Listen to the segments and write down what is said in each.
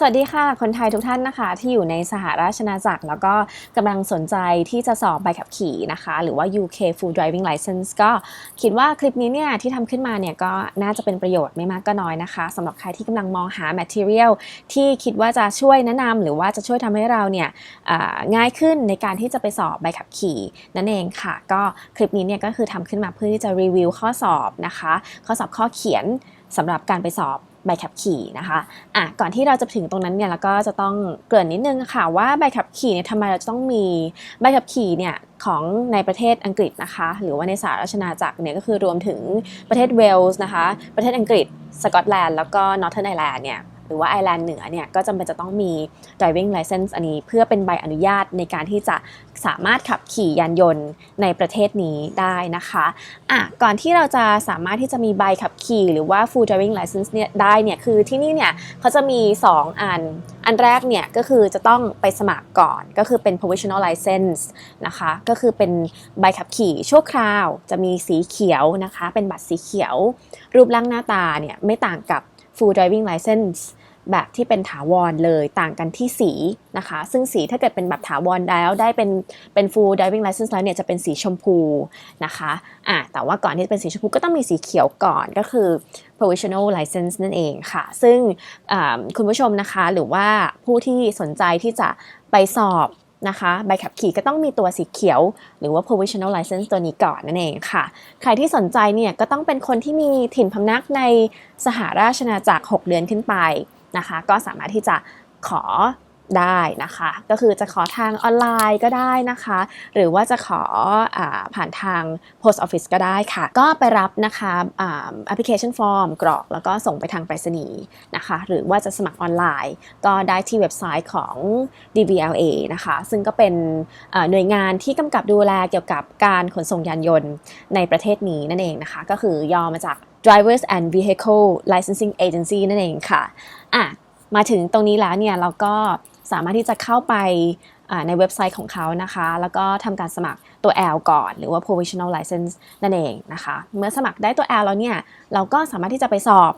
สวัสดีค่ะ คนไทยทุกท่านนะคะ ที่อยู่ในสหราชอาณาจักร แล้วก็กำลังสนใจที่จะสอบใบขับขี่นะคะ หรือว่า UK Full Driving License ก็คิดว่าคลิปนี้เนี่ยที่ทำขึ้นมาเนี่ยก็น่าจะเป็นประโยชน์ไม่มากก็น้อยนะคะสำหรับใครที่กำลังมองหา material ที่คิดว่าจะช่วยแนะนำหรือว่าจะช่วยทำให้เราเนี่ยง่ายขึ้นในการที่จะไปสอบใบขับขี่นั่นเองค่ะ ก็คลิปนี้เนี่ยก็คือทำขึ้นมาเพื่อที่จะรีวิวข้อสอบนะคะ ข้อสอบข้อเขียนสำหรับการไปสอบ ใบขับขี่นะคะอะก่อนที่เราจะถึงตรงนั้นเนี่ยเราก็จะต้องเกริ่นนิดนึงค่ะว่าใบขับขี่เนี่ยทำไมเราจะต้องมีใบขับขี่เนี่ยของในประเทศอังกฤษนะคะ หรือว่าในสหราชนาณาจักรเนี่ยก็คือรวมถึงประเทศเวลส์นะคะ ประเทศอังกฤษ สกอตแลนด์แล้วก็นอร์ทเทิร์นไอร์แลนด์เนี่ย หรือว่าไอร์แลนด์เหนือเนี่ยก็จำเป็นจะต้องมี driving license อันนี้เพื่อเป็นใบอนุญาตในการที่จะสามารถขับขี่ยานยนต์ในประเทศนี้ได้นะคะอะก่อนที่เราจะสามารถที่จะมีใบขับขี่ หรือว่า full driving license เนี่ยได้เนี่ยคือที่นี่เนี่ยเขาจะมี 2 อัน อันแรกเนี่ยก็คือจะต้องไปสมัครก่อนก็คือเป็น provisional license นะคะก็คือเป็นใบขับขี่ชั่วคราวจะมีสีเขียวนะคะ เป็นบัตรสีเขียว รูปร่างหน้าตาเนี่ยไม่ต่างกับ full driving license แบบที่เป็นถาวรเลยต่างกันที่สีนะคะ ซึ่งสีถ้าเกิดเป็นแบบถาวรแล้วได้เป็นเป็น full driving license แล้วเนี่ยจะเป็นสีชมพูนะคะอะแต่ว่าก่อนที่จะเป็นสีชมพูก็ต้องมีสีเขียวก่อนก็คือ provisional license นั่นเองค่ะ ซึ่งคุณผู้ชมนะคะหรือว่าผู้ที่สนใจที่จะไปสอบนะคะใบขับขี่ก็ต้องมีตัวสีเขียว หรือว่า provisional license ตัวนี้ก่อนนั่นเองค่ะ ใครที่สนใจเนี่ยก็ต้องเป็นคนที่มีถิ่นพำนักในสหราชอาณาจักร 6 เดือนขึ้นไป นะคะ ก็สามารถที่จะขอได้นะคะ ก็คือจะขอทางออนไลน์ก็ได้นะคะ หรือว่าจะขออผ่านทาง post office ก็ได้ค่ะ ก็ไปรับนะคะอ่า application form กรอก แล้วก็ส่งไปทางไปรษณีย์นะคะ หรือว่าจะสมัครออนไลน์ ก็ได้ที่เว็บไซต์ของ DVLA นะคะ ซึ่งก็เป็นหน่วยงานที่กำกับดูแลเกี่ยวกับการขนส่งยานยนต์ในประเทศนี้นั่นเองนะคะ ก็คือย่อมาจาก Drivers and Vehicle Licensing Agency นั่นเองค่ะ อะมาถึงตรงนี้แล้วเนี่ยเราก็สามารถที่จะเข้าไปในเว็บไซต์ของเขานะคะ แล้วก็ทำการสมัครตัว L ก่อน หรือว่า provisional license นั่นเองนะคะ เมื่อสมัครได้ตัว L แล้วเนี่ย เราก็สามารถที่จะไปสอบ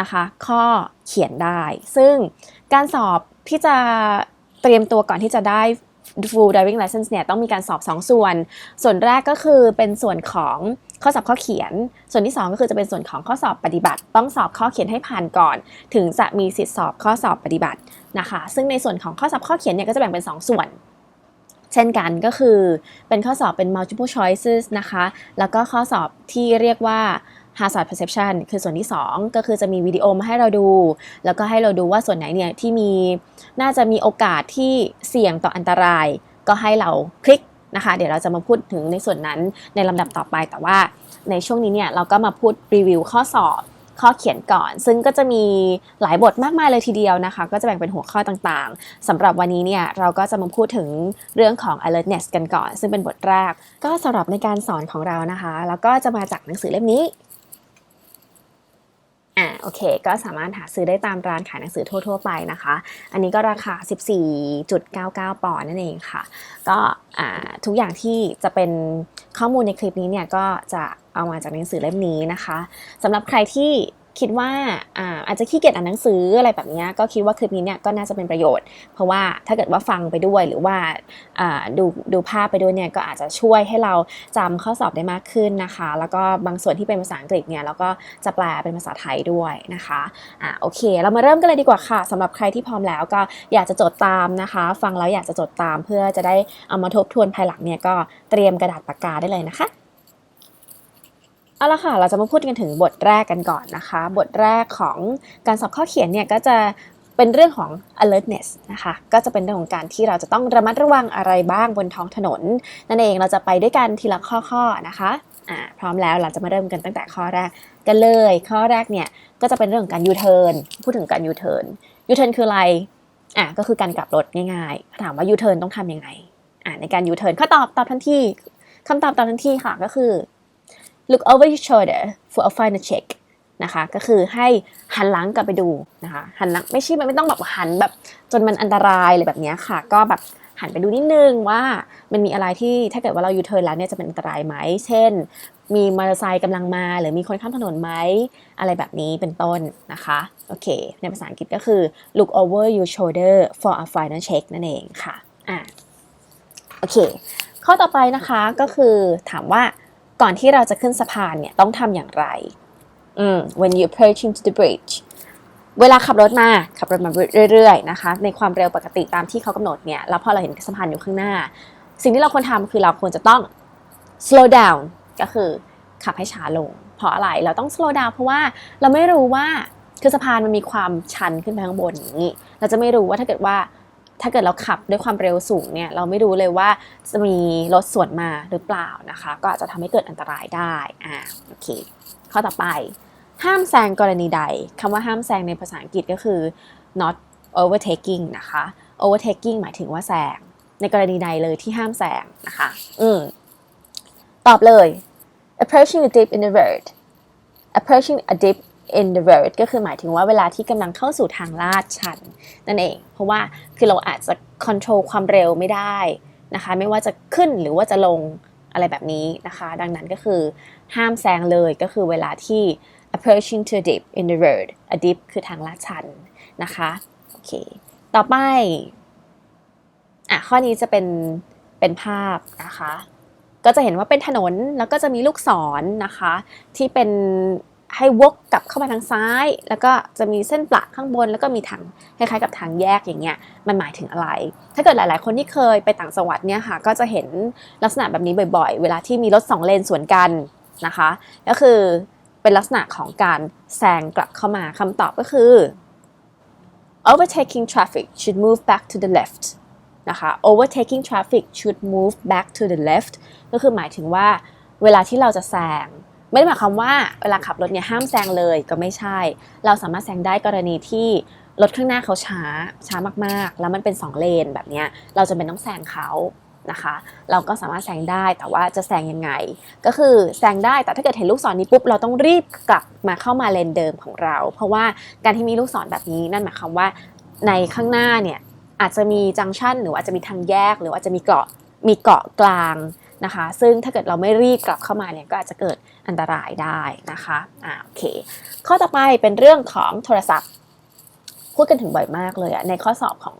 นะคะ ข้อเขียนได้ ซึ่งการสอบที่จะเตรียมตัวก่อนที่จะได้ full driving license เนี่ยต้องมีการสอบ 2 ส่วน ส่วนแรกก็คือเป็นส่วนของข้อสอบข้อเขียน ส่วนที่ 2 ก็คือจะเป็นส่วนของข้อสอบปฏิบัติ ต้องสอบข้อเขียนให้ผ่านก่อน ถึงจะมีสิทธิสอบข้อสอบปฏิบัตินะคะ ซึ่งในส่วนของข้อสอบข้อเขียนเนี่ยก็จะแบ่งเป็น 2 ส่วน เช่นกันก็คือเป็นข้อสอบเป็น multiple choices นะคะ แล้วก็ข้อสอบที่เรียกว่า hazard perception คือส่วนที่ 2 ก็คือจะมีวิดีโอมาให้เราดู แล้วก็ให้เราดูว่าส่วนไหนเนี่ยที่มีน่าจะมีโอกาสที่เสี่ยงต่ออันตราย ก็ให้เราคลิกนะคะ เดี๋ยวเราจะมาพูดถึงในส่วนนั้นในลำดับต่อไปแต่ว่าในช่วงนี้เนี่ยเราก็มาพูดรีวิวข้อสอบข้อเขียนก่อน ซึ่งก็จะมีหลายบทมากมายเลยทีเดียวนะคะ ก็จะแบ่งเป็นหัวข้อต่างๆสำหรับวันนี้เนี่ยเราก็จะมาพูดถึงเรื่องของ alertness กันก่อน ซึ่งเป็นบทแรก ก็สำหรับในการสอนของเรานะคะ แล้วก็จะมาจากหนังสือเล่มนี้ อ่าโอเค ก็สามารถหาซื้อได้ตามร้านขายหนังสือทั่ว ๆ ไปนะคะ อันนี้ก็ราคา 14.99 ปอนด์นั่นเองค่ะ ก็อ่าทุกอย่างที่จะเป็นข้อมูลในคลิปนี้เนี่ยก็จะเอามาจากหนังสือเล่มนี้นะคะสำหรับใครที่ คิดว่าอาจจะขี้เกียจอ่านหนังสืออะไรแบบนี้ก็คิดว่าคลิปนี้เนี่ยก็น่าจะเป็นประโยชน์ เพราะว่าถ้าเกิดว่าฟังไปด้วยหรือว่าอ่าดูดูภาพไปด้วยเนี่ยก็อาจจะช่วยให้เราจำข้อสอบได้มากขึ้นนะคะ แล้วก็บางส่วนที่เป็นภาษาอังกฤษเนี่ยเราก็จะแปลเป็นภาษาไทยด้วยนะคะอ่าโอเค เรามาเริ่มกันเลยดีกว่าค่ะสำหรับใครที่พร้อมแล้วก็อยากจะจดตามนะคะ ฟังแล้วอยากจะจดตามเพื่อจะได้เอามาทบทวนภายหลังเนี่ยก็เตรียมกระดาษปากกาได้เลยนะคะ เอาละค่ะ เราจะมาพูดกันถึงบทแรกกันก่อนนะคะ บทแรกของการสอบข้อเขียนเนี่ยก็จะเป็นเรื่องของ alertness นะคะ ก็จะเป็นเรื่องของการที่เราจะต้องระมัดระวังอะไรบ้างบนท้องถนน นั่นเองเราจะไปด้วยกันทีละข้อๆนะคะอ่าพร้อมแล้วเราจะมาเริ่มกันตั้งแต่ข้อแรกกันเลย ข้อแรกเนี่ยก็จะเป็นเรื่องของการ U-turn พูดถึงการ U-turn U-turn คืออะไรอะก็คือการกลับรถง่ายๆ ถามว่า U-turn ต้องทำยังไงอ่าในการ U-turn ข้อตอบตอบทันทีคำตอบตอบทันทีค่ะก็คือ look over your shoulder for a final check นะคะก็คือให้หันหลังกลับไปดูนะคะหันหลังไม่ใช่มันไม่ต้องแบบหันแบบจนมันอันตรายเลยแบบนี้ค่ะ ก็แบบหันไปดูนิดนึงว่ามันมีอะไรที่ถ้าเกิดว่าเราอยู่เทิร์นแล้วเนี่ยจะเป็นอันตรายไหม เช่น มีมอเตอร์ไซค์กำลังมา หรือมีคนข้ามถนนไหมอะไรแบบนี้เป็นต้นนะคะโอเค ในภาษาอังกฤษก็คือ look over your shoulder for a final check นั่นเองค่ะอะโอเค ข้อต่อไปนะคะก็คือถามว่า ก่อนที่เราจะขึ้นสะพานเนี่ยต้องทำอย่างไรอืม when you approaching to the bridge เวลาขับรถมาขับรถมาเรื่อยๆนะคะ ในความเร็วปกติตามที่เขากำหนดเนี่ยแล้วพอเราเห็นสะพานอยู่ข้างหน้า สิ่งที่เราควรทำคือเราควรจะต้อง slow down ก็คือขับให้ช้าลง เพราะอะไรเราต้อง slow down เพราะว่าเราไม่รู้ว่าคือสะพานมันมีความชันขึ้นไปข้างบนอย่างนี้ เราจะไม่รู้ว่าถ้าเกิดว่า ถ้าเกิดเราขับด้วยความเร็วสูงเนี่ยเราไม่รู้เลยว่าจะมีรถสวนมาหรือเปล่านะคะ ก็อาจจะทำให้เกิดอันตรายได้อ่าโอเคข้อต่อไป ห้ามแซงกรณีใดคำว่าห้ามแซงในภาษาอังกฤษก็คือ not overtaking นะคะ overtaking หมายถึงว่าแซงในกรณีใดเลยที่ห้ามแซงนะคะ อืมตอบเลย approaching a dip in the road approaching a dip in the road ก็คือหมายถึงว่าเวลาที่กำลังเข้าสู่ทางลาดชันนั่นเอง เพราะว่าคือเราอาจจะ control ความเร็วไม่ได้นะคะไม่ว่าจะขึ้นหรือว่าจะลงอะไรแบบนี้นะคะ ดังนั้นก็คือห้ามแซงเลยก็คือเวลาที่ approaching to a dip in the road a dip คือทางลาดชันนะคะโอเคต่อไปอะข้อนี้จะเป็นเป็นภาพนะคะ ก็จะเห็นว่าเป็นถนนแล้วก็จะมีลูกศรนนะคะ ที่เป็น ให้วกกลับเข้ามาทางซ้าย แล้วก็จะมีเส้นประข้างบน แล้วก็มีทางคล้ายๆกับทางแยกอย่างเงี้ยมันหมายถึงอะไร ถ้าเกิดหลาย ๆ คนที่เคยไปต่างจังหวัดเนี่ยค่ะ ก็จะเห็นลักษณะแบบนี้บ่อยๆ เวลาที่มีรถสองเลนสวนกันนะคะ ก็คือเป็นลักษณะของการแซงกลับเข้ามาคำตอบก็คือ overtaking traffic should move back to the left นะคะ overtaking traffic should move back to the left ก็คือหมายถึงว่าเวลาที่เราจะแซง ไม่ได้หมายความว่าเวลาขับรถเนี่ยห้ามแซงเลยก็ไม่ใช่ เราสามารถแซงได้กรณีที่รถข้างหน้าเขาช้าช้ามากๆ แล้วมันเป็น 2 เลนแบบเนี้ยเราจะเป็นต้องแซงเขานะคะ เราก็สามารถแซงได้แต่ว่าจะแซงยังไง ก็คือแซงได้แต่ถ้าเกิดเห็นลูกศรนี้ปุ๊บเราต้องรีบกลับมาเข้ามาเลนเดิมของเรา เพราะว่าการที่มีลูกศรแบบนี้นั่นหมายความว่าในข้างหน้าเนี่ยอาจจะมีจังชันหรืออาจจะมีทางแยก หรืออาจจะมีเกาะมีเกาะกลาง นะคะ ซึ่งถ้าเกิดเราไม่รีบกลับเข้ามาเนี่ยก็อาจจะเกิดอันตรายได้นะคะอ่าโอเค ข้อต่อไปเป็นเรื่องของโทรศัพท์ พูดกันถึงบ่อยมากเลยอะในข้อสอบของ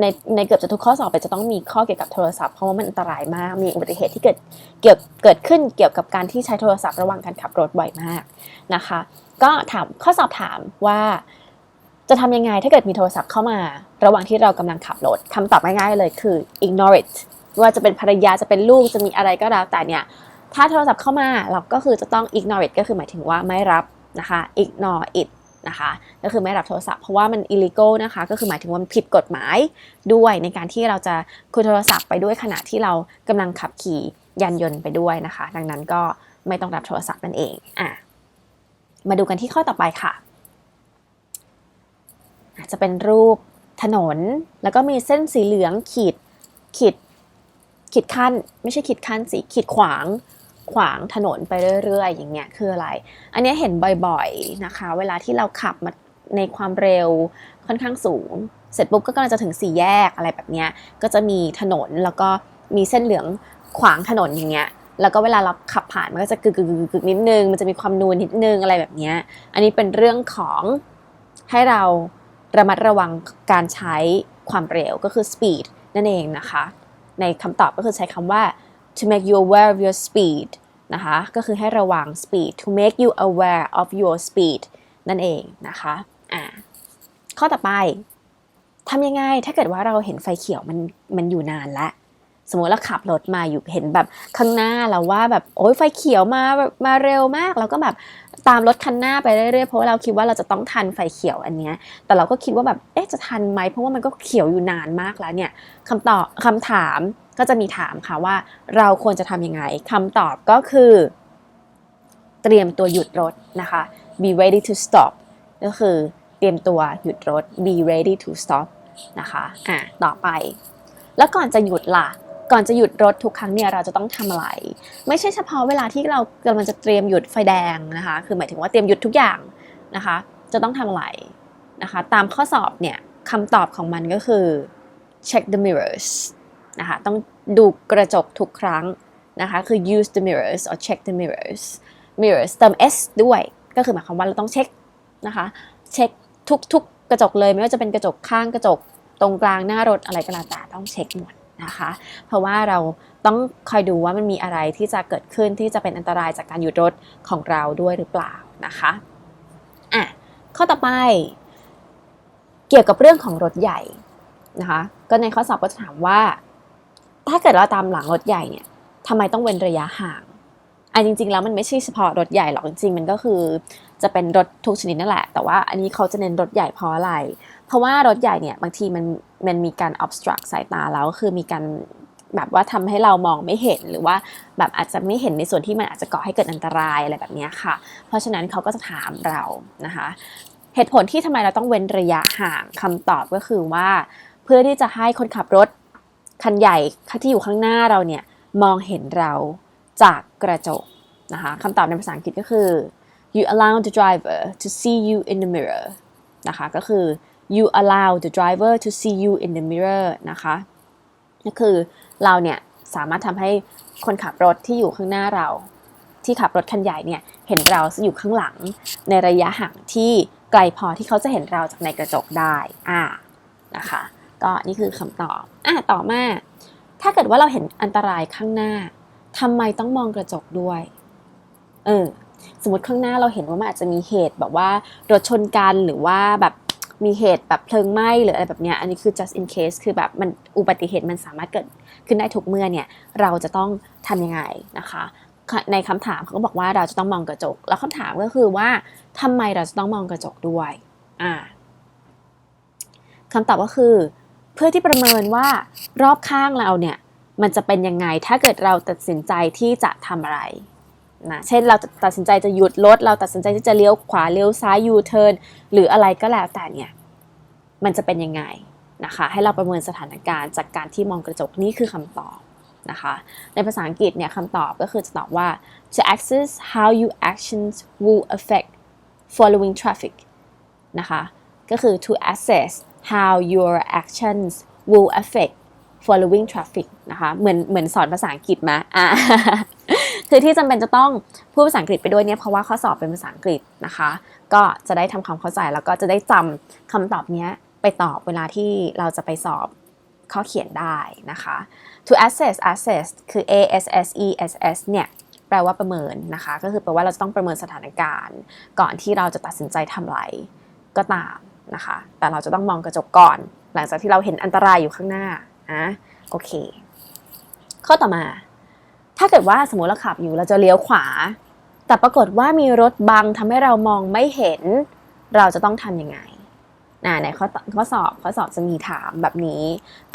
ในในเกือบจะทุกข้อสอบไปจะต้องมีข้อเกี่ยวกับโทรศัพท์เพราะว่ามันอันตรายมาก มีอุบัติเหตุที่เกิดเกี่ยวเกิดขึ้นเกี่ยวกับการที่ใช้โทรศัพท์ระหว่างการขับรถบ่อยมากนะคะ ก็ถามข้อสอบถามว่าจะทำยังไงถ้าเกิดมีโทรศัพท์เข้ามา ระหว่างที่เรากำลังขับรถคำตอบง่ายๆเลยคือ ignore it ว่าจะเป็นภรรยาจะเป็นลูกจะมีอะไรก็แล้วแต่เนี่ย ถ้าโทรศัพท์เข้ามาเราก็คือจะต้อง ignore it ก็คือหมายถึงว่าไม่รับนะคะ ignore it นะคะก็คือไม่รับโทรศัพท์เพราะว่ามัน illegal นะคะก็คือหมายถึงว่ามันผิดกฎหมายด้วยในการที่เราจะคุยโทรศัพท์ไปด้วยขณะที่เรากำลังขับขี่ยานยนต์ไปด้วยนะคะ ดังนั้นก็ไม่ต้องรับโทรศัพท์นั่นเองอะมาดูกันที่ข้อต่อไปค่ะอาจจะเป็นรูปถนนแล้วก็มีเส้นสีเหลืองขีดขีด ขีดขั้นไม่ใช่ขีดขั้นสีขีดขวางขวางถนนไปเรื่อยๆ อย่างเงี้ยคืออะไร อันนี้เห็นบ่อยๆนะคะ เวลาที่เราขับมาในความเร็วค่อนข้างสูง เสร็จปุ๊บก็กำลังจะถึงสี่แยกอะไรแบบเนี้ยก็จะมีถนนแล้วก็มีเส้นเหลืองขวางถนนอย่างเงี้ยแล้วก็เวลาเราขับผ่านมันก็จะกึกกึกกึกกึกนิดนึง มันจะมีความนูนนิดนึงอะไรแบบเนี้ยอันนี้เป็นเรื่องของให้เราระมัดระวังการใช้ความเร็วก็คือ speed นั่นเองนะคะ ในคำตอบก็คือใช้คำว่า to make you aware of your speed นะคะ ก็คือให้ระวัง speed to make you aware of your speed นั่นเองนะคะอ่าข้อต่อไปทำยังไงถ้าเกิดว่าเราเห็นไฟเขียวมันมันอยู่นานแล้ว สมมติเราขับรถมาอยู่เห็นแบบข้างหน้าเราว่าแบบโอ้ยไฟเขียวมาแบบมาเร็วมากเราก็แบบตามรถคันหน้าไปเรื่อยๆเพราะว่าเราคิดว่าเราจะต้องทันไฟเขียวอันเนี้ยแต่เราก็คิดว่าแบบเอ๊ะจะทันไหมเพราะว่ามันก็เขียวอยู่นานมากแล้วเนี่ยคำตอบคำถามก็จะมีถามค่ะว่าเราควรจะทำยังไงคำตอบก็คือ เตรียมตัวหยุดรถนะคะ be ready to stop ก็คือเตรียมตัวหยุดรถ be ready to stop นะคะ อะ ต่อไป แล้วก่อนจะหยุดล่ะ ก่อนจะหยุดรถทุกครั้งเนี่ยเราจะต้องทำอะไร ไม่ใช่เฉพาะเวลาที่เรากำลังจะเตรียมหยุดไฟแดงนะคะ คือหมายถึงว่าเตรียมหยุดทุกอย่างนะคะ จะต้องทำอะไรนะคะ ตามข้อสอบเนี่ยคำตอบของมันก็คือ check the mirrors นะคะ ต้องดูกระจกทุกครั้งนะคะ คือ use the mirrors or check the mirrors mirrors เติม s ด้วย ก็คือหมายความว่าเราต้องเช็คนะคะ เช็คทุกๆกระจกเลย ไม่ว่าจะเป็นกระจกข้างกระจกตรงกลางหน้ารถอะไรก็แล้วแต่ต้องเช็คหมด นะคะ เพราะว่าเราต้องคอยดูว่ามันมีอะไรที่จะเกิดขึ้นที่จะเป็นอันตรายจากการหยุดรถของเราด้วยหรือเปล่านะคะอะข้อต่อไป เกี่ยวกับเรื่องของรถใหญ่นะคะ ก็ในข้อสอบก็จะถามว่า ถ้าเกิดเราตามหลังรถใหญ่เนี่ยทำไมต้องเว้นระยะห่างอันจริง ๆ แล้วมันไม่ใช่เฉพาะรถใหญ่หรอกจริงๆ มันก็คือจะเป็นรถทุกชนิดนั่นแหละ แต่ว่าอันนี้เขาจะเน้นรถใหญ่เพราะอะไร เพราะว่ารถใหญ่เนี่ยบางทีมันมันมีการ obstruct สายตาแล้วคือมีการแบบว่าทำให้เรามองไม่เห็นหรือว่าแบบอาจจะไม่เห็นในส่วนที่มันอาจจะก่อให้เกิดอันตรายอะไรแบบนี้ค่ะ เพราะฉะนั้นเขาก็จะถามเรานะคะ เหตุผลที่ทำไมเราต้องเว้นระยะห่างคำตอบก็คือว่า เพื่อที่จะให้คนขับรถคันใหญ่ที่อยู่ข้างหน้าเราเนี่ยมองเห็นเราจากกระจกนะคะคำตอบในภาษาอังกฤษก็คือ you allow the driver to see you in the mirror นะคะก็คือ you allow the driver to see you in the mirror นะคะก็คือเราเนี่ยสามารถทำให้คนขับรถที่อยู่ข้างหน้าเรา ที่ขับรถคันใหญ่เนี่ยเห็นเราอยู่ข้างหลัง ในระยะห่างที่ไกลพอที่เขาจะเห็นเราจากในกระจกได้อ่านะคะก็นี่คือคำตอบอะต่อมา ถ้าเกิดว่าเราเห็นอันตรายข้างหน้าทำไมต้องมองกระจกด้วยเออสมมติข้างหน้าเราเห็นว่ามันอาจจะมีเหตุแบบว่ารถชนกันหรือว่าแบบ มีเหตุแบบเพลิงไหม้หรืออะไรแบบเนี้ยอันนี้คือ just in case คือแบบมันอุบัติเหตุมันสามารถเกิดขึ้นได้ทุกเมื่อเนี่ยเราจะต้องทำยังไงนะคะ ในคำถามเขาก็บอกว่าเราจะต้องมองกระจก แล้วคำถามก็คือว่าทำไมเราจะต้องมองกระจกด้วยอ่าคำตอบก็คือ เพื่อที่ประเมินว่ารอบข้างเราเนี่ยมันจะเป็นยังไงถ้าเกิดเราตัดสินใจที่จะทำอะไร นะเช่นเราตัดสินใจจะหยุดรถ เราตัดสินใจที่จะเลี้ยวขวาเลี้ยวซ้ายยูเทิร์นหรืออะไรก็แล้วแต่เนี่ยมันจะเป็นยังไงนะคะ ให้เราประเมินสถานการณ์จากการที่มองกระจกนี่คือคำตอบนะคะในภาษาอังกฤษเนี่ยคำตอบก็คือจะตอบว่า to access how your actions will affect following traffic นะคะก็คือ to assess how your actions will affect following traffic นะคะเหมือนเหมือนสอนภาษาอังกฤษมาอ่า คือที่จำเป็นจะต้องพูดภาษาอังกฤษไปด้วยเนี่ยเพราะว่าข้อสอบเป็นภาษาอังกฤษนะคะ ก็จะได้ทำความเข้าใจแล้วก็จะได้จำคำตอบเนี้ยไปตอบเวลาที่เราจะไปสอบข้อเขียนได้นะคะ to assess assess คือ a s s e s s เนี่ยแปลว่าประเมินนะคะ ก็คือแปลว่าเราจะต้องประเมินสถานการณ์ ก่อนที่เราจะตัดสินใจทำอะไรก็ตามนะคะ แต่เราจะต้องมองกระจกก่อน หลังจากที่เราเห็นอันตรายอยู่ข้างหน้าอะโอเค ข้อต่อมา ถ้าเกิดว่าสมมติเราขับอยู่เราจะเลี้ยวขวา แต่ปรากฏว่ามีรถบังทำให้เรามองไม่เห็น เราจะต้องทำยังไงนะในข้อข้อสอบข้อสอบจะมีถามแบบนี้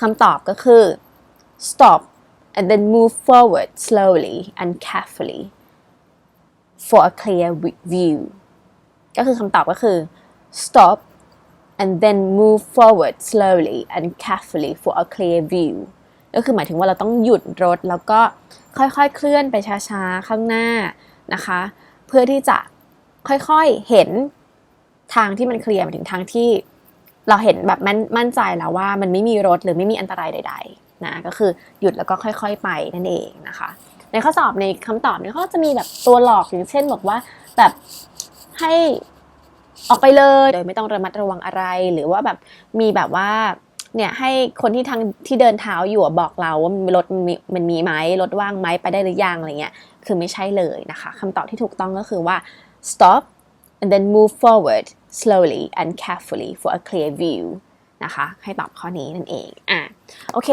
คำตอบก็คือ stop and then move forward slowly and carefully for a clear view ก็คือคำตอบก็คือ stop and then move forward slowly and carefully for a clear view ก็คือหมายถึงว่าเราต้องหยุดรถแล้วก็ค่อยๆเคลื่อนไปช้าๆข้างหน้านะคะ เพื่อที่จะค่อยๆเห็นทางที่มันเคลียร์หมายถึงทางที่เราเห็นแบบมั่นมั่นใจแล้วว่ามันไม่มีรถหรือไม่มีอันตรายใด ๆ นะก็คือหยุดแล้วก็ค่อยๆไปนั่นเองนะคะ ในข้อสอบในคำตอบเนี่ยเขาจะมีแบบตัวหลอกอย่างเช่นบอกว่าแบบให้ออกไปเลยโดยไม่ต้องระมัดระวังอะไรหรือว่าแบบมีแบบว่า เนี่ยให้คนที่ทางที่เดินเท้าอยู่บอกเราว่ารถมันมีมันมีไหมรถว่างไหมไปได้หรือยังอะไรเงี้ยคือไม่ใช่เลยนะคะคำตอบที่ถูกต้องก็คือว่า stop and then move forward slowly and carefully for a clear view นะคะให้ตอบข้อนี้นั่นเองอะโอเค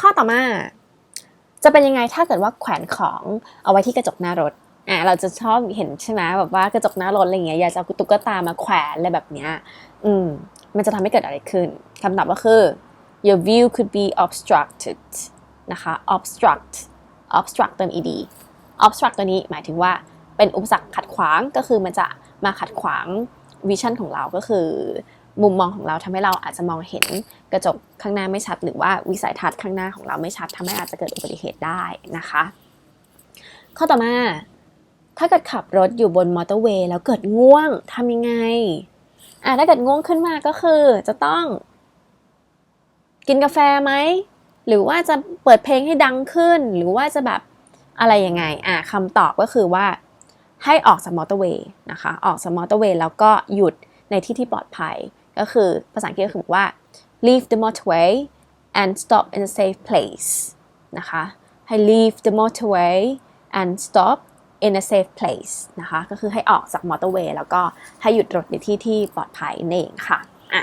ข้อต่อมา จะเป็นยังไงถ้าเกิดว่าแขวนของเอาไว้ที่กระจกหน้ารถอะเราจะชอบเห็นใช่ไหมแบบว่ากระจกหน้ารถอะไรเงี้ยอยากจะเอาตุ๊กตามาแขวนอะไรแบบเนี้ยอืม มันจะทำให้เกิดอะไรขึ้นคำตอบก็คือ your view could be obstructed นะคะ obstruct obstruct เติม ed obstruct ตัวนี้หมายถึงว่าเป็นอุปสรรคขัดขวางก็คือมันจะมาขัดขวางวิชั่นของเราก็คือ มุมมองของเราทำให้เราอาจจะมองเห็นกระจกข้างหน้าไม่ชัด หรือว่าวิสัยทัศน์ข้างหน้าของเราไม่ชัดทำให้อาจจะเกิดอุบัติเหตุได้นะคะ ข้อต่อมา ถ้าเกิดขับรถอยู่บนมอเตอร์เวย์แล้วเกิดง่วงทำยังไง อะถ้าเกิดง่วงขึ้นมาก็คือจะต้อง กินกาแฟไหม หรือว่าจะเปิดเพลงให้ดังขึ้น หรือว่าจะแบบอะไรยังไง อะคำตอบก็คือว่าให้ออกจากมอเตอร์เวย์นะคะ ออกจากมอเตอร์เวย์แล้วก็หยุดในที่ที่ปลอดภัย ก็คือภาษาอังกฤษก็คือบอกว่า leave the motorway and stop in a safe place นะคะ ให้ leave the motorway and stop in a safe place นะคะ ก็คือให้ออกจากมอเตอร์เวย์แล้วก็ให้หยุดรถในที่ที่ปลอดภัยนั่นเองค่ะอะ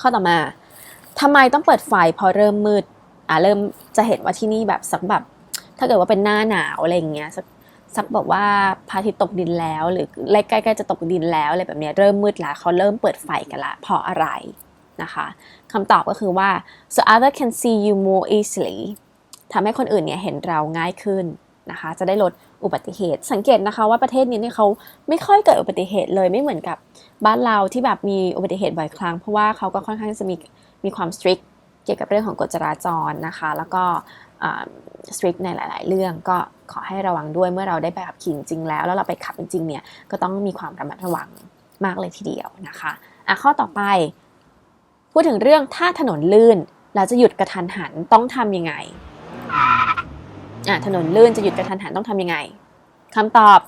ข้อต่อมาทำไมต้องเปิดไฟพอเริ่มมืดอะเริ่มจะเห็นว่าที่นี่แบบสักแบบถ้าเกิดว่าเป็นหน้าหนาวอะไรอย่างเงี้ยสักสักบอกว่าพระอาทิตย์ตกดินแล้ว หรือใกล้ๆจะตกดินแล้วอะไรแบบเนี้ยเริ่มมืดแล้วเขาเริ่มเปิดไฟกันละเพราะอะไรนะคะคำตอบก็คือว่า so other can see you more easily ทำให้คนอื่นเนี่ยเห็นเราง่ายขึ้น นะคะ จะได้ลดอุบัติเหตุ สังเกตนะคะว่าประเทศนี้เนี่ยเขาไม่ค่อยเกิดอุบัติเหตุเลยไม่เหมือนกับบ้านเราที่แบบมีอุบัติเหตุบ่อยครั้งเพราะว่าเขาก็ค่อนข้างจะมีมีความ strict เกี่ยวกับเรื่องของกฎจราจรนะคะ แล้วก็สตริกในหลาย ๆ เรื่องก็ขอให้ระวังด้วยเมื่อเราได้ไปขับขี่จริงแล้ว แล้วเราไปขับจริงเนี่ยก็ต้องมีความระมัดระวังมากเลยทีเดียวนะคะอะข้อต่อไป พูดถึงเรื่องถ้าถนนลื่นเราจะหยุดกระทันหันต้องทำยังไง อะถนนลื่นจะหยุดกระทันหันต้องทำยังไงคำตอบ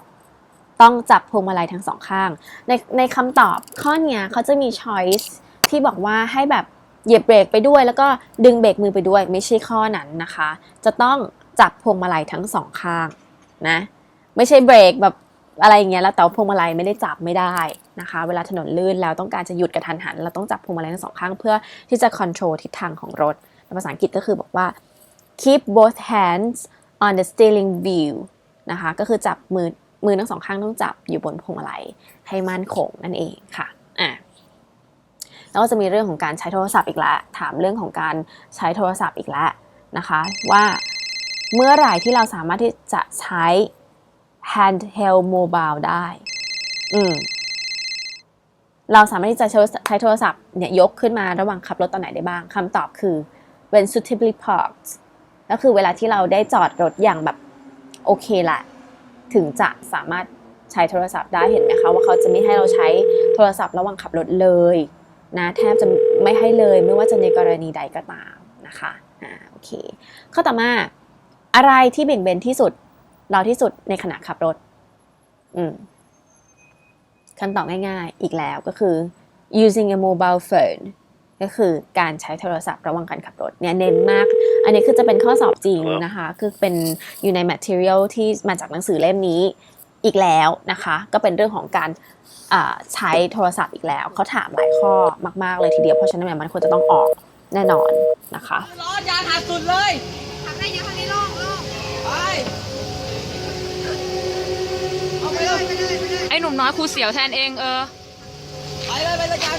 ต้องจับพวงมาลัยทั้งสองข้าง ในในคำตอบข้อเนี้ยเขาจะมี choice ที่บอกว่าให้แบบเหยียบเบรกไปด้วย แล้วก็ดึงเบรกมือไปด้วยไม่ใช่ข้อนั้นนะคะ จะต้องจับพวงมาลัยทั้งสองข้างนะไม่ใช่เบรกแบบอะไรอย่างเงี้ยแล้วแต่พวงมาลัยไม่ได้จับไม่ได้นะคะ เวลาถนนลื่นแล้วต้องการจะหยุดกระทันหัน เราต้องจับพวงมาลัยทั้งสองข้างเพื่อที่จะ control ทิศทางของรถภาษาอังกฤษก็คือบอกว่า keep both hands on the steering wheel นะคะก็คือจับมือมือทั้งสองข้างต้องจับอยู่บนพวงมาลัยให้มั่นคงนั่นเองค่ะอะแล้วก็จะมีเรื่องของการใช้โทรศัพท์อีกแล้วถามเรื่องของการใช้โทรศัพท์อีกแล้วนะคะว่าเมื่อไหร่ที่เราสามารถที่จะใช้ handheld mobile ได้อืมเราสามารถที่จะใช้โทรศัพท์เนี่ยยกขึ้นมาระหว่างขับรถตอนไหนได้บ้างคำตอบคือ when suitably parked ก็คือเวลาที่เราได้จอดรถอย่างแบบโอเคแหละถึงจะสามารถใช้โทรศัพท์ได้เห็นไหมคะว่าเขาจะไม่ให้เราใช้โทรศัพท์ระหว่างขับรถเลยนะแทบจะไม่ให้เลยไม่ว่าจะในกรณีใดก็ตามนะคะอ่าโอเคข้อต่อมาอะไรที่เบี่ยงเบนที่สุด เราที่สุดในขณะขับรถอืมคำตอบง่ายๆอีกแล้วก็คือ using a mobile phone ก็คือการใช้โทรศัพท์ระหว่างการขับรถเนี่ยเน้นมาก อันนี้คือจะเป็นข้อสอบจริงนะคะ คือเป็นอยู่ใน material ที่มาจากหนังสือเล่มนี้อีกแล้วนะคะ ก็เป็นเรื่องของการใช้โทรศัพท์อีกแล้ว เขาถามหลายข้อมากๆเลยทีเดียวเพราะฉะนั้นมันควรจะต้องออกแน่นอนนะคะร้อนยางหักสุดเลยทำได้เยอะเท่านี้โล่งโล่งไปเอาไปไปเลเลยยไปเลยไปเลยไอ้หนุ่มน้อยครูเสียวแทนเองเออไปเลยไปเลยกัน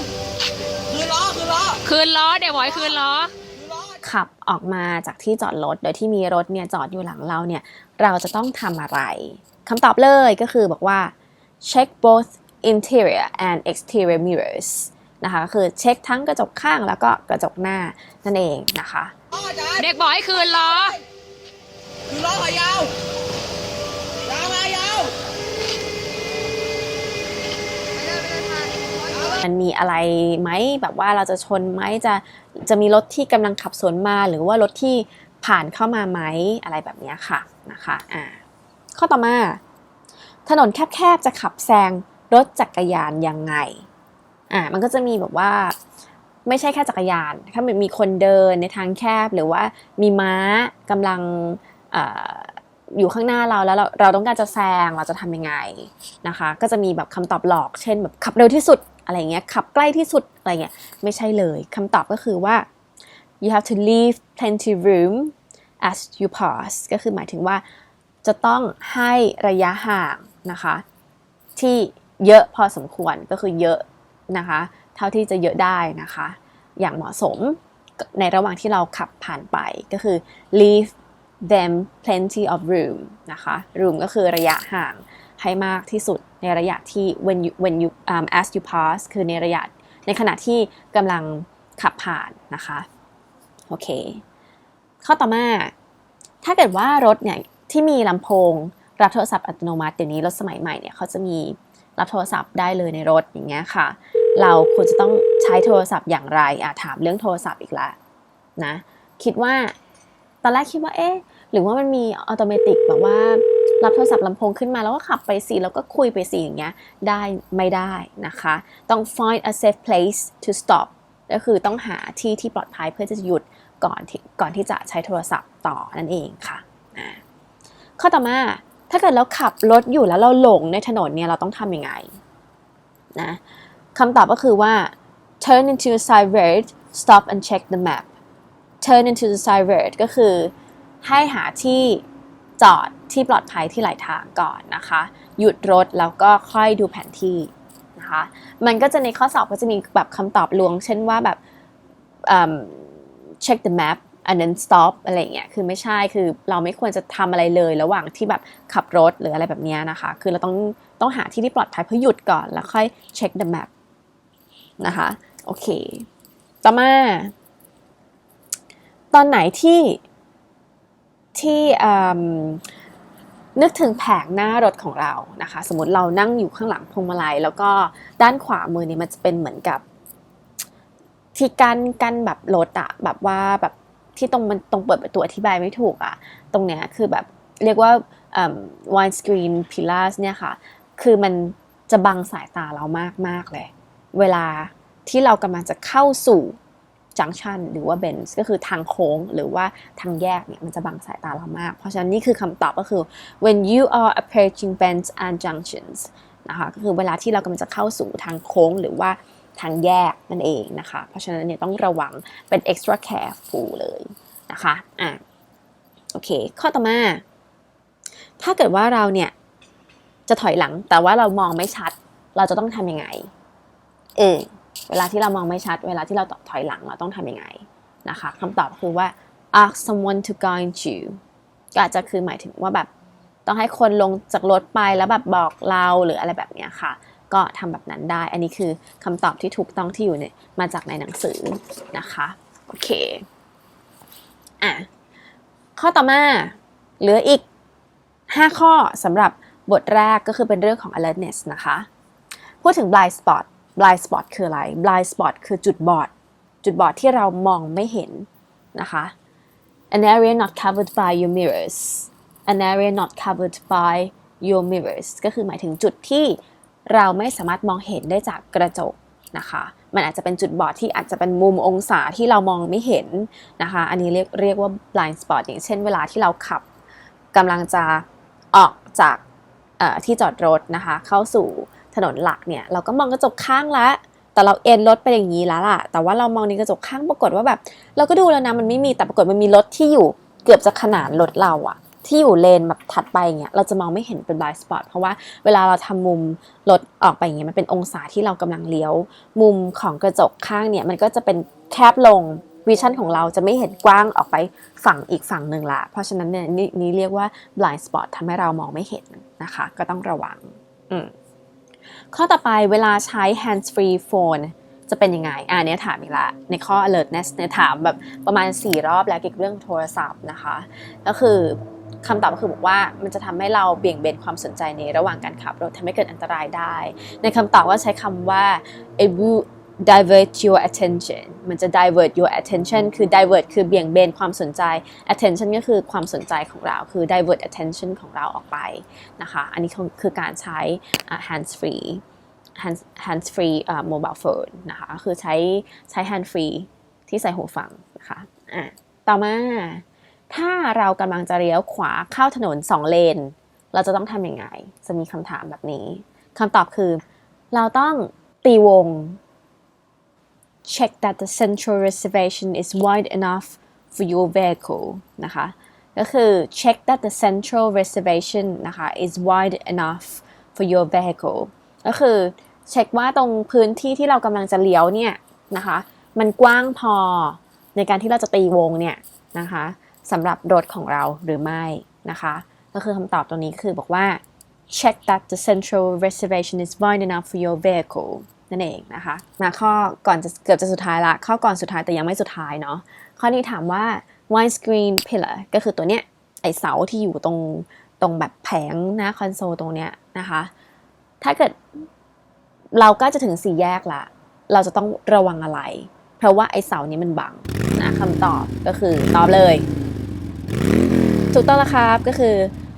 คือล้อคือล้อคืนล้อเดี๋ยวบอยคืนล้อคือล้อ ขับออกมาจากที่จอดรถโดยที่มีรถเนี่ยจอดอยู่หลังเราเนี่ย เราจะต้องทำอะไรคำตอบเลยก็คือบอกว่า check both interior and exterior mirrors นะคะก็คือเช็คทั้งกระจกข้างแล้วก็กระจกหน้านั่นเองนะคะล้ออาจารย์เด็กบอกให้คืนล้อคือล้อขายาวยาวมายาว ไปเลยไปเลยค่ะ มันมีอะไรไหมแบบว่าเราจะชนไหมจะจะมีรถที่กำลังขับสวนมาหรือว่ารถที่ผ่านเข้ามาไหมอะไรแบบนี้ค่ะนะคะอ่าข้อต่อมา ถนนแคบๆจะขับแซงรถจักรยานยังไงอ่ามันก็จะมีแบบว่าไม่ใช่แค่จักรยาน ถ้ามันมีคนเดินในทางแคบหรือว่ามีม้ากำลังออยู่ข้างหน้าเราแล้วเราเราต้องการจะแซงเราจะทำยังไงนะคะ ก็จะมีแบบคำตอบหลอก เช่นแบบขับเร็วที่สุด อะไรเงี้ยขับใกล้ที่สุดอะไรเงี้ยไม่ใช่เลยคำตอบก็คือว่า you have to leave plenty room as you pass ก็คือหมายถึงว่าจะต้องให้ระยะห่างนะคะ ที่เยอะพอสมควรก็คือเยอะนะคะ เท่าที่จะเยอะได้นะคะ อย่างเหมาะสมในระหว่างที่เราขับผ่านไปก็คือ leave them plenty of room นะคะ room ก็คือระยะห่าง ให้มากที่สุดในระยะที่ when you when you um, as you pass คือในระยะในขณะที่กำลังขับผ่านนะคะโอเค ข้อต่อมา ถ้าเกิดว่ารถเนี่ยที่มีลำโพง รับโทรศัพท์อัตโนมัติเดี๋ยวนี้รถสมัยใหม่เนี่ยเขาจะมีรับโทรศัพท์ได้เลยในรถอย่างเงี้ยค่ะ เราควรจะต้องใช้โทรศัพท์อย่างไรอะถามเรื่องโทรศัพท์อีกแล้วนะคิดว่าตอนแรกคิดว่าเอ๊ะหรือว่ามันมีอัตโนมัติแบบว่า รับโทรศัพท์ลำโพงขึ้นมาแล้วก็ขับไปสิแล้วก็คุยไปสิอย่างเงี้ยได้ไม่ได้นะคะ ต้อง find a safe place to stop ก็คือต้องหาที่ที่ปลอดภัยเพื่อจะหยุดก่อนที่ก่อนที่จะใช้โทรศัพท์ต่อนั่นเองค่ะ ข้อต่อมาถ้าเกิดเราขับรถอยู่แล้วเราหลงในถนนเนี่ยเราต้องทำยังไงนะคำตอบก็คือว่า turn into a side road stop and check the map turn into the side road ก็คือให้หาที่ จอดที่ปลอดภัยที่ไหลทางก่อนนะคะ หยุดรถแล้วก็ค่อยดูแผนที่นะคะ มันก็จะในข้อสอบก็จะมีแบบคำตอบลวง เช่นว่าแบบ check the map and then stop อะไรเงี้ย คือไม่ใช่ คือเราไม่ควรจะทำอะไรเลยระหว่างที่แบบขับรถหรืออะไรแบบนี้นะคะ คือเราต้องต้องหาที่ที่ปลอดภัยเพื่อหยุดก่อนแล้วค่อย check the map นะคะ โอเค ต่อมา ตอนไหนที่ ที่นึกถึงแผงหน้ารถของเรานะคะ สมมติเรานั่งอยู่ข้างหลังพวงมาลัย แล้วก็ด้านขวามือเนี่ยมันจะเป็นเหมือนกับ ที่กั้นกั้นแบบรถอะแบบว่าแบบที่ตรงมันตรงเปิดประตูอธิบายไม่ถูกอะตรงเนี้ยคือแบบเรียกว่า wine screen pillars เนี่ยค่ะ คือมันจะบังสายตาเรามากมากๆเลย เวลาที่เรากำลังจะเข้าสู่ จังชันหรือว่าเบนส์ก็คือทางโค้งหรือว่าทางแยกเนี่ยมันจะบังสายตาเรามาก เพราะฉะนั้นนี่คือคำตอบก็คือ when you are approaching bends and junctions นะคะก็คือเวลาที่เรากำลังจะเข้าสู่ทางโค้งหรือว่าทางแยกนั่นเองนะคะ เพราะฉะนั้นเนี่ยต้องระวังเป็น extra careful เลยนะคะอะโอเค ข้อต่อมา ถ้าเกิดว่าเราเนี่ยจะถอยหลังแต่ว่าเรามองไม่ชัด เราจะต้องทำยังไง เออ เวลาที่เรามองไม่ชัด เวลาที่เราถอยหลังเราต้องทำยังไงนะคะคำตอบคือว่า ask someone to guide you ก็อาจจะคือหมายถึงว่าแบบต้องให้คนลงจากรถไปแล้วแบบบอกเราหรืออะไรแบบเนี้ยค่ะ ก็ทำแบบนั้นได้ อันนี้คือคำตอบที่ถูกต้องที่อยู่ในมาจากในหนังสือนะคะโอเคอะข้อต่อมาเหลืออีก 5 ข้อสำหรับบทแรกก็คือเป็นเรื่องของ alertness นะคะ พูดถึง blind spot blind spot คืออะไร blind spot คือจุดบอด จุดบอดที่เรามองไม่เห็นนะคะ an area not covered by your mirrors an area not covered by your mirrors ก็คือหมายถึงจุดที่เราไม่สามารถมองเห็นได้จากกระจกนะคะ มันอาจจะเป็นจุดบอดที่อาจจะเป็นมุมองศาที่เรามองไม่เห็นนะคะ อันนี้เรียกเรียกว่า blind spot อย่างเช่นเวลาที่เราขับกำลังจะออกจากที่จอดรถนะคะ เข้าสู่ ถนนหลักเนี่ยเราก็มองกระจกข้างแล้วแต่เราเอ็นรถไปอย่างนี้แล้วล่ะ แต่ว่าเรามองในกระจกข้างปรากฏว่าแบบ เราก็ดูแล้วนะมันไม่มีแต่ปรากฏมันมีรถที่อยู่เกือบจะขนานรถเราอะที่อยู่เลนแบบถัดไปอย่างเงี้ยเราจะมองไม่เห็นเป็น blind spot เพราะว่าเวลาเราทำมุมรถออกไปอย่างเงี้ยมันเป็นองศาที่เรากำลังเลี้ยว มุมของกระจกข้างเนี่ยมันก็จะเป็นแคบลงวิชั่นของเราจะไม่เห็นกว้างออกไปฝั่งอีกฝั่งหนึ่งละ เพราะฉะนั้นเนี่ยนนี่เรียกว่า blind spot ทำให้เรามองไม่เห็นนะคะ ก็ต้องระวัง อืม ข้อต่อไปเวลาใช้ hands free phone จะเป็นยังไง อ่าเนี้ยถามอีกละในข้อ alertness เนี่ยถามแบบประมาณ 4 รอบแล้วเกี่ยวกับเรื่องโทรศัพท์นะคะ ก็คือคำตอบก็คือบอกว่ามันจะทำให้เราเบี่ยงเบนความสนใจในระหว่างการขับรถทำให้เกิดอันตรายได้ ในคำตอบว่าใช้คำว่า it will divert your attention มันจะ divert your attention คือ divert คือเบี่ยงเบนความสนใจ attention ก็คือความสนใจของเรา คือ divert attention ของเราออกไปนะคะ อันนี้คือการใช้ hands free hands hands free mobile phone นะคะก็คือใช้ใช้ hand free ที่ใส่หูฟังนะคะอะต่อมา ถ้าเรากำลังจะเลี้ยวขวาเข้าถนนสองเลน เราจะต้องทำยังไง จะมีคำถามแบบนี้คำตอบคือ เราต้องตีวง check that the central reservation is wide enough for your vehicle นะคะ ก็คือ check that the central reservation นะคะ is wide enough for your vehicle ก็คือเช็คว่าตรงพื้นที่ที่เรากำลังจะเลี้ยวเนี่ยนะคะ มันกว้างพอในการที่เราจะตีวงเนี่ยนะคะสำหรับรถของเราหรือไม่นะคะ ก็คือคำตอบตรงนี้คือบอกว่า check that the central reservation is wide enough for your vehicle นั่นเองนะคะ มาข้อก่อนจะเกือบจะสุดท้ายละ ข้อก่อนสุดท้ายแต่ยังไม่สุดท้ายเนาะ ข้อนี้ถามว่า wide screen pillar ก็คือตัวเนี้ยไอเสาที่อยู่ตรงตรงแบบแผงหน้าคอนโซลตรงเนี้ยนะคะ ถ้าเกิดเราก็จะถึงสี่แยกละ เราจะต้องระวังอะไร เพราะว่าไอเสานี้มันบังนะคำตอบก็คือตอบเลย ถูกต้องแล้วครับก็คือ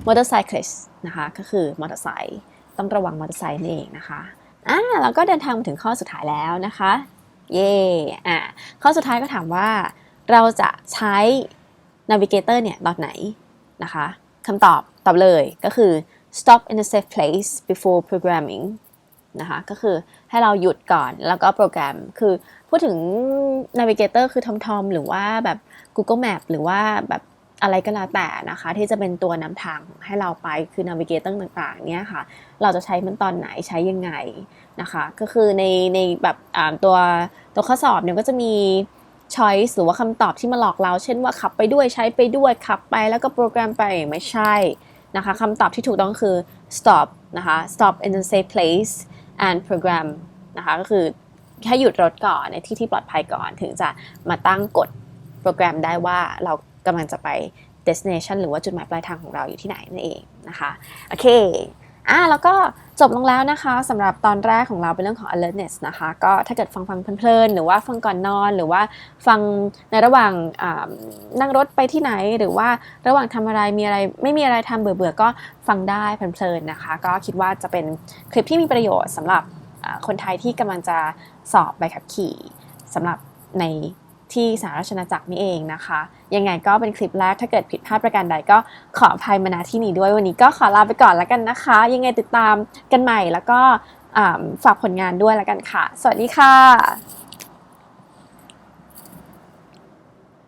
motorcyclist นะคะ ก็คือมอเตอร์ไซค์ต้องระวังมอเตอร์ไซค์นั่นเองนะคะ อ่าเราก็เดินทางมาถึงข้อสุดท้ายแล้วนะคะ เย่อ่าข้อสุดท้ายก็ถามว่า เราจะใช้ navigator เนี่ยตอนไหนนะคะคำตอบตอบเลยก็คือ stop in a safe place before programming นะคะก็คือให้เราหยุดก่อนแล้วก็โปรแกรมคือพูดถึง navigator คือทอมทอมหรือว่าแบบ Google Map หรือว่าแบบ อะไรก็แล้วแต่นะคะ ที่จะเป็นตัวนำทางให้เราไปคือ navigator ต่างๆเนี่ยค่ะ เราจะใช้มันตอนไหนใช้ยังไงนะคะ ก็คือในในแบบตัวตัวข้อสอบเนี่ยก็จะมี choice หรือว่าคำตอบที่มาหลอกเรา เช่นว่าขับไปด้วยใช้ไปด้วยขับไปแล้วก็โปรแกรมไปไม่ใช่นะคะคำตอบที่ถูกต้องคือ stop นะคะ stop in a safe place and program นะคะก็คือให้หยุดรถก่อนในที่ที่ปลอดภัยก่อนถึงจะมาตั้งกฎโปรแกรมได้ว่าเรา กำลังจะไป destination หรือว่าจุดหมายปลายทางของเราอยู่ที่ไหนนั่นเองนะคะโอเคอะแล้วก็จบลงแล้วนะคะสำหรับตอนแรกของเราเป็นเรื่องของ alertness นะคะ ก็ถ้าเกิดฟังฟังเพลินๆหรือว่าฟังก่อนนอนหรือว่าฟังในระหว่างนั่งรถไปที่ไหน หรือว่าระหว่างทำอะไรมีอะไรไม่มีอะไรทำเบื่อๆก็ฟังได้เพลินๆนะคะ ก็คิดว่าจะเป็นคลิปที่มีประโยชน์สำหรับคนไทยที่กำลังจะสอบใบขับขี่สำหรับใน ที่สหราชอาณาจักรนี่เองนะคะ ยังไงก็เป็นคลิปแรกถ้าเกิดผิดพลาดประการใดก็ขออภัยมาณที่นี้ด้วยวันนี้ก็ขอลาไปก่อนแล้วกันนะคะ ยังไงติดตามกันใหม่แล้วก็ฝากผลงานด้วยแล้วกันค่ะ สวัสดีค่ะ